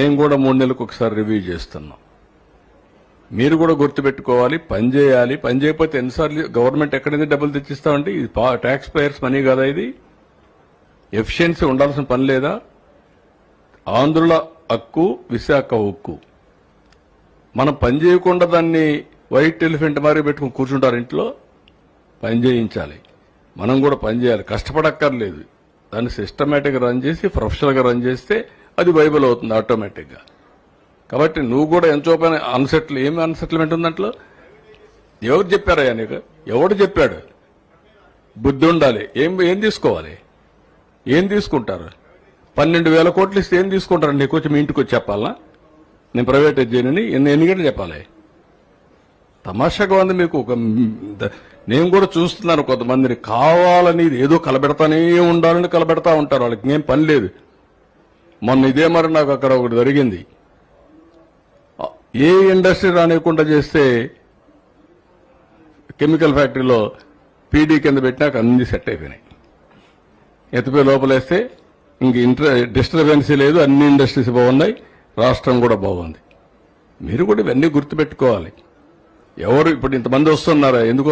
మేము కూడా మూడు నెలలకు ఒకసారి రివ్యూ చేస్తున్నాం. మీరు కూడా గుర్తుపెట్టుకోవాలి పని చేయాలి. పని చేయకపోతే ఎన్నిసార్లు గవర్నమెంట్ ఎక్కడైతే నుంచి డబ్బులు తెచ్చిస్తామంటే ఇది ట్యాక్స్ పేయర్స్ మనీ కదా ఇది. ఎఫిషియన్సీ ఉండాల్సిన పని లేదా? ఆంధ్రుల హక్కు విశాఖ హక్కు. మనం పని చేయకుండా దాన్ని వైట్ ఎలిఫెంట్ మారి పెట్టుకుని కూర్చుంటారు ఇంట్లో. పని చేయించాలి. మనం కూడా పని చేయాలి. కష్టపడక్కర్లేదు. దాన్ని సిస్టమేటిక్గా రన్ చేసి ప్రొఫెషనల్గా రన్ చేస్తే అది బైబిల్ అవుతుంది ఆటోమేటిక్గా. కాబట్టి నువ్వు కూడా ఎంతో పైన అన్సెటిల్ ఏమి అన్సెటిల్మెంట్ ఉందంట్లో ఎవరు చెప్పారయ్యా నీకు? ఎవడు చెప్పాడు? బుద్ధి ఉండాలి. ఏం ఏం తీసుకోవాలి? ఏం తీసుకుంటారు? పన్నెండు వేల కోట్లు ఇస్తే ఏం తీసుకుంటారు? నీకు వచ్చి మీ ఇంటికి వచ్చి చెప్పాలా? నేను ప్రైవేట్ చేయనని ఎన్ని ఎన్ని గంటలు చెప్పాలి? తమాషాగా ఉంది మీకు ఒక నేను కూడా చూస్తున్నాను కొంతమందిని. కావాలని ఏదో కలబెడతానే ఉండాలని కలబెడతా ఉంటారు. వాళ్ళకి ఏం పని లేదు. మొన్న ఇదే మరి నాకు అక్కడ ఒకటి జరిగింది. ఏ ఇండస్ట్రీ రానివ్వకుండా చేస్తే కెమికల్ ఫ్యాక్టరీలో పీడీ కింద పెట్టినాక అన్ని సెట్ అయిపోయినాయి. ఎత్తిపోయి లోపలేస్తే ఇంక ఇంటర్ డిస్టర్బెన్సీ లేదు అన్ని ఇండస్ట్రీస్ బాగున్నాయి రాష్ట్రం కూడా బాగుంది. మీరు కూడా ఇవన్నీ గుర్తుపెట్టుకోవాలి. ఎవరు ఇప్పుడు ఇంతమంది వస్తున్నారా? ఎందుకు